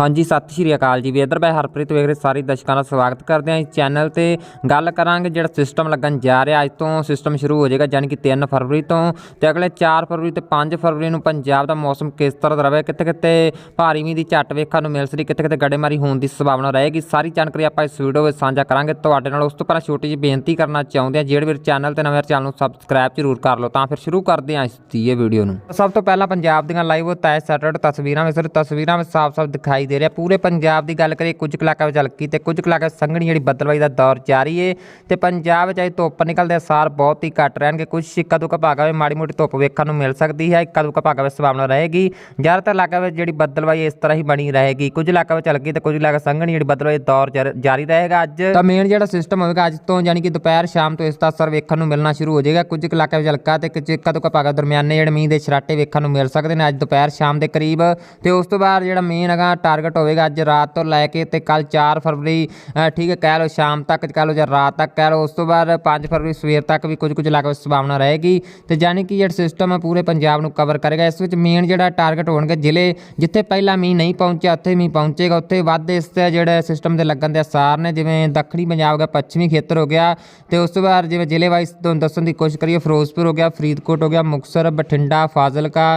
ਹਾਂਜੀ, ਸਤਿ ਸ਼੍ਰੀ ਅਕਾਲ ਜੀ। ਵੇਦਰ ਬਾਈ ਹਰਪ੍ਰੀਤ ਵੇਖ ਰਹੇ ਸਾਰੇ ਦਰਸ਼ਕਾਂ ਦਾ ਸਵਾਗਤ ਕਰਦੇ ਹਾਂ। ਇਸ ਚੈਨਲ ਤੇ ਗੱਲ ਕਰਾਂਗੇ ਜਿਹੜਾ ਸਿਸਟਮ ਲੱਗਣ ਜਾ ਰਿਹਾ। ਅੱਜ ਤੋਂ ਸਿਸਟਮ ਸ਼ੁਰੂ ਹੋ ਜਾਏਗਾ ਯਾਨੀ ਕਿ 3 ਫਰਵਰੀ ਤੋਂ ਤੇ ਅਗਲੇ 4 ਫਰਵਰੀ ਤੇ 5 ਫਰਵਰੀ ਨੂੰ ਪੰਜਾਬ ਦਾ ਮੌਸਮ ਕਿਸ ਤਰ੍ਹਾਂ ਦਾ ਰਹੇ ਕਿੱਥੇ ਕਿਤੇ ਭਾਰੀ ਮੀਂਹ ਦੀ ਝੱਟ ਵੇਖਣ ਨੂੰ ਮਿਲ ਸਕਦੀ ਕਿੱਥੇ ਕਿਤੇ ਗੜੇਮਾਰੀ ਹੋਣ ਦੀ ਸੰਭਾਵਨਾ ਰਹੇਗੀ। ਸਾਰੀ ਜਾਣਕਾਰੀ ਆਪਾਂ ਇਸ ਵੀਡੀਓ ਵਿੱਚ ਸਾਂਝਾ ਕਰਾਂਗੇ। ਤੁਹਾਡੇ ਨਾਲ ਉਸ ਤੋਂ ਪਹਿਲਾਂ ਛੋਟੀ ਜਿਹੀ ਬੇਨਤੀ ਕਰਨਾ ਚਾਹੁੰਦੇ ਹਾਂ। ਜਿਹੜੇ ਵੀਰ ਚੈਨਲ ਤੇ ਨਵੇਂ ਚੈਨਲ ਨੂੰ ਸਬਸਕ੍ਰਾਈਬ ਜ਼ਰੂਰ ਕਰ ਲਓ। ਤਾਂ ਫਿਰ ਸ਼ੁਰੂ ਕਰਦੇ ਹਾਂ ਇਸ ਦੀ ਇਹ ਵੀਡੀਓ ਨੂੰ। ਸਭ ਤੋਂ ਪਹਿਲਾਂ ਪੰਜਾਬ ਦੀਆਂ ਲਾਈਵ ਤਾਇ ਸੈਟਰਡ ਤਸਵੀਰਾਂ ਵਿੱਚ ਤਸਵੀਰਾਂ ਵਿੱਚ ਸਾਫ਼-ਸਾਫ਼ ਦਿਖਾਈ ਦੇ ਰਿਹਾ। ਪੂਰੇ ਪੰਜਾਬ ਦੀ ਗੱਲ ਕਰੀਏ, ਕੁਝ ਕੁ ਵਿੱਚ ਹਲਕੀ ਤੇ ਕੁਝ ਕੁ ਸੰਘਣੀ ਜਿਹੜੀ ਬੱਦਲਵਾਈ ਦਾ ਦੌਰ ਜਾਰੀ ਏ। ਤੇ ਪੰਜਾਬ ਵਿੱਚ ਅਜੇ ਧੁੱਪ ਨਿਕਲਦੇ ਅਸਾਰ ਬਹੁਤ ਹੀ ਘੱਟ ਰਹਿਣਗੇ। ਕੁਝ ਇੱਕਾ ਦੁੱਕਾ ਭਾਗਾਂ ਵਿੱਚ ਮਾੜੀ ਮੋਟੀ ਧੁੱਪ ਵੇਖਣ ਨੂੰ ਮਿਲ ਸਕਦੀ ਹੈ। ਇੱਕਾ ਦੁੱਕਾ ਭਾਗਾਂ ਵਿੱਚ ਸੰਭਾਵਨਾ ਰਹੇਗੀ। ਜ਼ਿਆਦਾਤਰ ਇਲਾਕਿਆਂ ਵਿੱਚ ਜਿਹੜੀ ਬੱਦਲਵਾਈ ਇਸ ਤਰ੍ਹਾਂ ਹੀ ਬਣੀ ਰਹੇਗੀ। ਕੁਝ ਇਲਾਕਿਆਂ ਵਿੱਚ ਹਲਕੀ ਤੇ ਕੁਝ ਇਲਾਕਿਆਂ ਸੰਘਣੀ ਜਿਹੜੀ ਬੱਦਲਵਾਈ ਦਾ ਦੌਰ ਜਾਰੀ ਰਹੇਗਾ ਅੱਜ। ਤਾਂ ਮੇਨ ਜਿਹੜਾ ਸਿਸਟਮ ਹੋਵੇਗਾ ਅੱਜ ਤੋਂ ਯਾਨੀ ਕਿ ਦੁਪਹਿਰ, ਸ਼ਾਮ ਤੋਂ ਇਸ ਦਾ ਅਸਰ ਵੇਖਣ ਨੂੰ ਮਿਲਣਾ ਸ਼ੁਰੂ ਹੋ ਜਾਏਗਾ। ਕੁਝ ਕੁ ਇਲਾਕਿਆਂ ਵਿੱਚ ਹਲਕਾ ਤੇ ਕੁਝ ਇੱਕਾ ਦੁੱਕਾ ਭਾਗਾਂ ਦਰਮਿਆਨੇ ਜਿਹੜੇ ਮੀਂਹ ਦੇ ਛਰਾਟੇ ਵੇਖਣ ਨੂੰ ਮਿਲ ਸਕਦੇ ਨੇ ਅੱਜ ਦੁਪਹਿਰ, ਸ਼ਾਮ ਦੇ ਕਰੀਬ। ਤੇ ਉਸ ਤੋਂ ਬਾਅਦ ਜਿਹੜਾ ਮੇਨ ਹੈਗਾ ਟਾਰਗੇਟ ਹੋਵੇਗਾ ਅੱਜ ਰਾਤ ਤੋਂ ਲੈ ਕੇ ਤੇ ਕੱਲ 4 ਫਰਵਰੀ ਠੀਕ ਹੈ, ਕਹਿ ਲਓ ਸ਼ਾਮ ਤੱਕ, ਕਹਿ ਲਓ ਜਾਂ ਰਾਤ ਤੱਕ, ਕਹਿ ਲਓ ਉਸ ਤੋਂ ਬਾਅਦ 5 ਫਰਵਰੀ ਸਵੇਰ ਤੱਕ ਵੀ ਕੁਝ ਕੁਝ ਇਲਾਕਿਆਂ ਸੰਭਾਵਨਾ ਰਹੇਗੀ। ਤੇ ਯਾਨੀ ਕਿ ਜਿਹੜਾ ਸਿਸਟਮ ਹੈ ਪੂਰੇ ਪੰਜਾਬ ਨੂੰ ਕਵਰ ਕਰੇਗਾ। ਇਸ ਵਿੱਚ ਮੇਨ ਜਿਹੜਾ ਟਾਰਗੇਟ ਹੋਣਗੇ ਜ਼ਿਲ੍ਹੇ, ਜਿੱਥੇ ਪਹਿਲਾਂ ਮੀਂਹ ਨਹੀਂ ਪਹੁੰਚਿਆ, ਉੱਥੇ ਮੀਂਹ ਪਹੁੰਚੇਗਾ। ਉੱਥੇ ਵੱਧ ਇਸ ਤੇ ਜਿਹੜੇ ਸਿਸਟਮ ਦੇ ਲੱਗਣ ਦੇ ਅਸਾਰ ਨੇ, ਜਿਵੇਂ ਦੱਖਣੀ ਪੰਜਾਬ ਹੋ ਗਿਆ, ਪੱਛਮੀ ਖੇਤਰ ਹੋ ਗਿਆ, ਤੇ ਉਸ ਤੋਂ ਬਾਅਦ ਜਿਵੇਂ ਜ਼ਿਲ੍ਹੇ ਵਾਈਜ਼ ਤੁਹਾਨੂੰ ਦੱਸਣ ਦੀ ਕੋਸ਼ਿਸ਼ ਕਰੀਏ, ਫਿਰੋਜ਼ਪੁਰ ਹੋ ਗਿਆ, ਫਰੀਦਕੋਟ ਹੋ ਗਿਆ, ਮੁਕਤਸਰ, ਬਠਿੰਡਾ, ਫਾਜ਼ਿਲਕਾ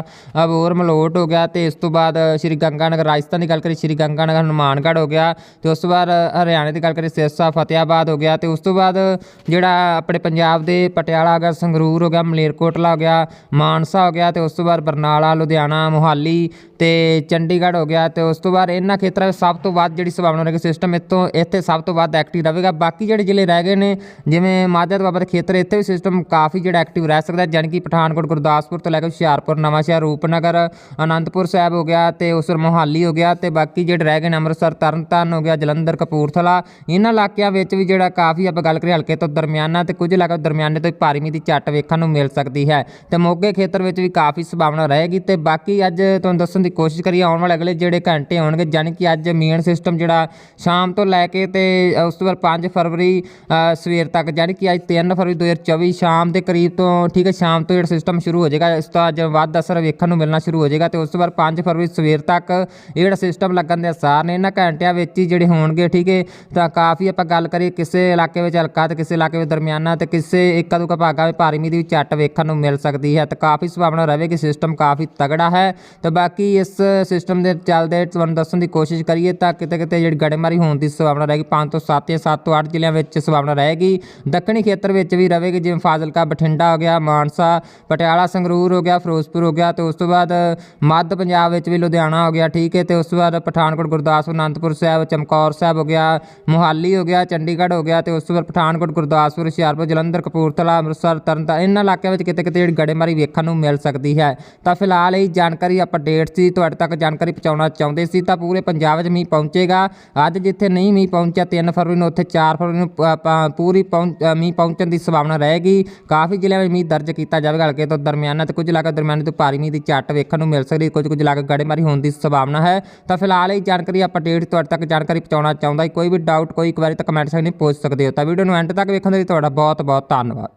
ਅਬੋਰ ਮਲੋਟ ਹੋ ਗਿਆ, ਤੇ ਇਸ ਤੋਂ ਬਾਅਦ ਸ਼੍ਰੀ ਗੰਗਾਨਗਰ ਰਾਜਸਥਾਨ ਦੀ ਗੱਲ ਕਰੀ ਸ਼੍ਰੀ ਗੰਗਾ ਨਗਰ ਹਨੂਮਾਨਗੜ੍ਹ ਹੋ ਗਿਆ ਤੇ ਉਸ ਤੋਂ ਬਾਅਦ ਹਰਿਆਣੇ ਦੀ ਗੱਲ ਕਰੀਏ ਸਿਰਸਾ, ਫਤਿਆਬਾਦ ਹੋ ਗਿਆ ਤੇ ਉਸ ਤੋਂ ਬਾਅਦ ਜਿਹੜਾ ਆਪਣੇ ਪੰਜਾਬ ਦੇ ਪਟਿਆਲਾ ਹੋ ਗਿਆ ਸੰਗਰੂਰ ਹੋ ਗਿਆ, ਮਲੇਰਕੋਟਲਾ ਹੋ ਗਿਆ, ਮਾਨਸਾ ਹੋ ਗਿਆ ਤੇ ਉਸ ਤੋਂ ਬਾਅਦ ਬਰਨਾਲਾ, ਲੁਧਿਆਣਾ, ਮੋਹਾਲੀ ਤੇ ਚੰਡੀਗੜ੍ਹ ਹੋ ਗਿਆ ਤੇ ਉਸ ਤੋਂ ਬਾਅਦ ਇਹਨਾਂ ਖੇਤਰਾਂ ਵਿੱਚ ਸਭ ਤੋਂ ਵੱਧ ਜਿਹੜੀ ਸੰਭਾਵਨਾ ਰਹੇਗੀ ਸਿਸਟਮ ਇੱਥੋਂ, ਇੱਥੇ ਸਭ ਤੋਂ ਵੱਧ ਐਕਟਿਵ ਰਹੇਗਾ। ਬਾਕੀ ਜਿਹੜੇ ਜ਼ਿਲ੍ਹੇ ਰਹਿ ਗਏ ਨੇ, ਜਿਵੇਂ ਮਾਝਾ ਦੁਆਬਾ ਦੇ ਖੇਤਰ, ਇੱਥੇ ਵੀ ਸਿਸਟਮ ਕਾਫੀ ਜਿਹੜਾ ਐਕਟਿਵ ਰਹਿ ਸਕਦਾ ਹੈ ਜਾਣੀ ਕਿ ਪਠਾਨਕੋਟ, ਗੁਰਦਾਸਪੁਰ ਤੋਂ ਲੈ ਕੇ ਹੁਸ਼ਿਆਰਪੁਰ, ਨਵਾਂਸ਼ਹਿਰ, ਰੂਪਨਗਰ, ਅਨੰਦਪੁਰ ਸਾਹਿਬ ਹੋ ਗਿਆ ਤੇ ਉਸ ਮੋਹਾਲੀ ਹੋ ਗਿਆ ਤੇ ਬਾਕੀ ਜਿਹੜੇ ਰਹਿ ਗਏ ਨੇ ਅੰਮ੍ਰਿਤਸਰ ਤਰਨਤਾਰਨ ਹੋ ਗਿਆ, ਜਲੰਧਰ ਕਪੂਰਥਲਾ, ਇਹਨਾਂ ਇਲਾਕਿਆਂ ਵਿੱਚ ਵੀ ਜਿਹੜਾ ਕਾਫੀ ਆਪਾਂ ਗੱਲ ਕਰੀਏ ਹਲਕੇ ਤੋਂ ਦਰਮਿਆਨਾ ਤੇ ਕੁਝ ਇਲਾਕੇ ਦਰਮਿਆਨੇ ਤੋਂ ਭਾਰੀ ਮੀਂਹ ਦੀ ਝੱਟ ਵੇਖਣ ਨੂੰ ਮਿਲ ਸਕਦੀ ਹੈ ਤੇ ਮੋਗੇ ਖੇਤਰ ਵਿੱਚ ਵੀ ਕਾਫੀ ਸੰਭਾਵਨਾ ਰਹੇਗੀ ਤੇ ਬਾਕੀ ਅੱਜ ਤੁਹਾਨੂੰ ਦੱਸਣ ਦੀ ਕੋਸ਼ਿਸ਼ ਕਰੀਏ, ਆਉਣ ਵਾਲੇ ਅਗਲੇ ਜਿਹੜੇ ਘੰਟੇ ਹੋਣਗੇ, ਜਾਣੀ ਕਿ ਅੱਜ ਮੇਨ ਸਿਸਟਮ ਜਿਹੜਾ ਸ਼ਾਮ ਤੋਂ ਲੈ ਕੇ ਤੇ ਉਸ ਤੋਂ ਬਾਅਦ 5 ਫਰਵਰੀ ਸਵੇਰ ਤੱਕ, ਜਾਣੀ ਕਿ ਅੱਜ 3 ਫਰਵਰੀ 2024 ਸ਼ਾਮ ਦੇ ਕਰੀਬ ਤੋਂ, ਠੀਕ ਹੈ, ਸ਼ਾਮ ਤੋਂ ਜਿਹੜਾ ਸਿਸਟਮ ਸ਼ੁਰੂ ਹੋ ਜਾਏਗਾ, ਇਸ ਤੋਂ ਅੱਜ ਵੱਧ ਅਸਰ ਵੇਖਣ ਨੂੰ ਮਿਲਣਾ ਸ਼ੁਰੂ ਹੋ ਜਾਏਗਾ ਤੇ ਉਸ ਤੋਂ ਬਾਅਦ 5 ਫਰਵਰੀ ਸਵੇਰ ਤੱਕ ਇਹ ਜਿਹੜਾ ਸਿਸਟਮ ਲੱਗਣ ਦੇ ਅਸਾਰ ਨੇ, ਇਹਨਾਂ ਘੰਟਿਆਂ ਵਿੱਚ ਹੀ ਜਿਹੜੇ ਹੋਣਗੇ, ਠੀਕ ਹੈ? ਤਾਂ ਕਾਫੀ ਆਪਾਂ ਗੱਲ ਕਰੀਏ ਕਿਸੇ ਇਲਾਕੇ ਵਿੱਚ ਹਲਕਾ ਤੇ ਕਿਸੇ ਇਲਾਕੇ ਵਿੱਚ ਦਰਮਿਆਨਾ ਤੇ ਕਿਸੇ ਇੱਕ ਦੁੱਕਾ ਭਾਗਾਂ ਵਿੱਚ ਭਾਰੀ ਮੀਂਹ ਦੀ ਵੀ ਝੱਟ ਵੇਖਣ ਨੂੰ ਮਿਲ ਸਕਦੀ ਹੈ ਤਾਂ ਕਾਫੀ ਸੰਭਾਵਨਾ ਰਹੇਗੀ ਸਿਸਟਮ ਕਾਫੀ ਤਗੜਾ ਹੈ। ਤੇ ਬਾਕੀ ਇਸ ਸਿਸਟਮ ਦੇ ਚੱਲਦੇ ਤੁਹਾਨੂੰ ਦੱਸਣ ਦੀ ਕੋਸ਼ਿਸ਼ ਕਰੀਏ ਤਾਂ ਕਿਤੇ ਕਿਤੇ ਜਿਹੜੀ ਗੜੇਮਾਰੀ ਹੋਣ ਦੀ ਸੰਭਾਵਨਾ ਰਹੇਗੀ 5 ਤੋਂ 7 ਜਾਂ 7 ਤੋਂ 8 ਜ਼ਿਲ੍ਹਿਆਂ ਵਿੱਚ ਸੰਭਾਵਨਾ ਰਹੇਗੀ। ਦੱਖਣੀ ਖੇਤਰ ਵਿੱਚ ਵੀ ਰਹੇਗੀ ਜਿਵੇਂ ਫਾਜ਼ਿਲਕਾ, ਬਠਿੰਡਾ ਹੋ ਗਿਆ, ਮਾਨਸਾ, ਪਟਿਆਲਾ, ਸੰਗਰੂਰ ਹੋ ਗਿਆ, ਫਿਰੋਜ਼ਪੁਰ ਹੋ ਗਿਆ ਤੇ ਉਸ ਤੋਂ ਬਾਅਦ ਮੱਧ ਪੰਜਾਬ ਵਿੱਚ ਵੀ ਲੁਧਿਆਣਾ ਹੋ ਗਿਆ, ਠੀਕ ਹੈ? ਤੇ ਉਸ ਤੋਂ ਬਾਅਦ ਪਠਾਨਕੋਟ ਗੁਰਦਾਸਪੁਰ, ਅਨੰਦਪੁਰ ਸਾਹਿਬ, ਚਮਕੌਰ ਸਾਹਿਬ ਹੋ ਗਿਆ, ਮੁਹਾਲੀ ਹੋ ਗਿਆ, ਚੰਡੀਗੜ੍ਹ ਹੋ ਗਿਆ ਤੇ ਉਸ ਤੋਂ ਬਾਅਦ ਪਠਾਨਕੋਟ, ਗੁਰਦਾਸਪੁਰ, ਹੁਸ਼ਿਆਰਪੁਰ, ਜਲੰਧਰ, ਕਪੂਰਥਲਾ, ਅੰਮ੍ਰਿਤਸਰ ਤਰਨਤਾਰਨ ਇਹਨਾਂ ਇਲਾਕਿਆਂ ਵਿੱਚ ਕਿਤੇ ਕਿਤੇ ਜਿਹੜੀ ਗੜੇਮਾਰੀ ਵੇਖਣ ਨੂੰ ਮਿਲ ਸਕਦੀ ਹੈ। ਤਾਂ ਫਿਲਹਾਲ ਇਹ ਜਾਣਕਾਰੀ ਅਪਡੇਟ ਸੀ, ਤੁਹਾਡੇ ਤੱਕ ਜਾਣਕਾਰੀ ਪਹੁੰਚਾਉਣਾ ਚਾਹੁੰਦੇ ਸੀ, ਤਾਂ ਪੂਰੇ ਪੰਜਾਬ ਵਿੱਚ ਮੀਂਹ ਪਹੁੰਚੇਗਾ। ਅੱਜ ਜਿੱਥੇ ਨਹੀਂ ਮੀਂਹ ਪਹੁੰਚਿਆ 3 ਫਰਵਰੀ ਨੂੰ ਉੱਥੇ 4 ਫਰਵਰੀ ਨੂੰ ਪੂਰੀ ਪਹੁੰਚ ਮੀਂਹ ਪਹੁੰਚਣ ਦੀ ਸੰਭਾਵਨਾ ਰਹੇਗੀ। ਕਾਫੀ ਜ਼ਿਲ੍ਹਿਆਂ ਵਿੱਚ ਮੀਂਹ ਦਰਜ ਕੀਤਾ ਜਾਵੇਗਾ, ਹਲਕੇ ਤੋਂ ਦਰਮਿਆਨਾ ਤੇ ਕੁਝ ਇਲਾਕੇ ਦਰਮਿਆਨੇ ਤੋਂ ਭਾਰੀ ਮੀਂਹ ਦੀ ਝੱਟ ਵੇਖਣ ਨੂੰ ਮਿਲ ਸਕਦੀ ਕੁਝ ਕੁਝ ਇਲਾਕੇ ਗੜੇਮਾਰੀ ਹੋਣ ਦੀ ਸੰਭਾਵਨਾ ਹੈ। ਤਾਂ ਫਿਲਹਾਲ ਇਹ ਜਾਣਕਾਰੀ ਆਪਾਂ ਡੇਟ ਤੁਹਾਡੇ ਤੱਕ ਜਾਣਕਾਰੀ ਪਹੁੰਚਾਉਣਾ ਚਾਹੁੰਦਾ ਕੋਈ ਵੀ ਡਾਊਟ ਕੋਈ ਇੱਕ ਵਾਰੀ ਤਾਂ ਕਮੈਂਟ ਸੈਕਸ਼ਨ ਵਿੱਚ ਪੁੱਛ ਸਕਦੇ ਹੋ। ਤਾਂ ਵੀਡੀਓ ਨੂੰ ਐਂਡ ਤੱਕ ਵੇਖਣ ਦੇ ਲਈ ਤੁਹਾਡਾ ਬਹੁਤ ਬਹੁਤ ਧੰਨਵਾਦ।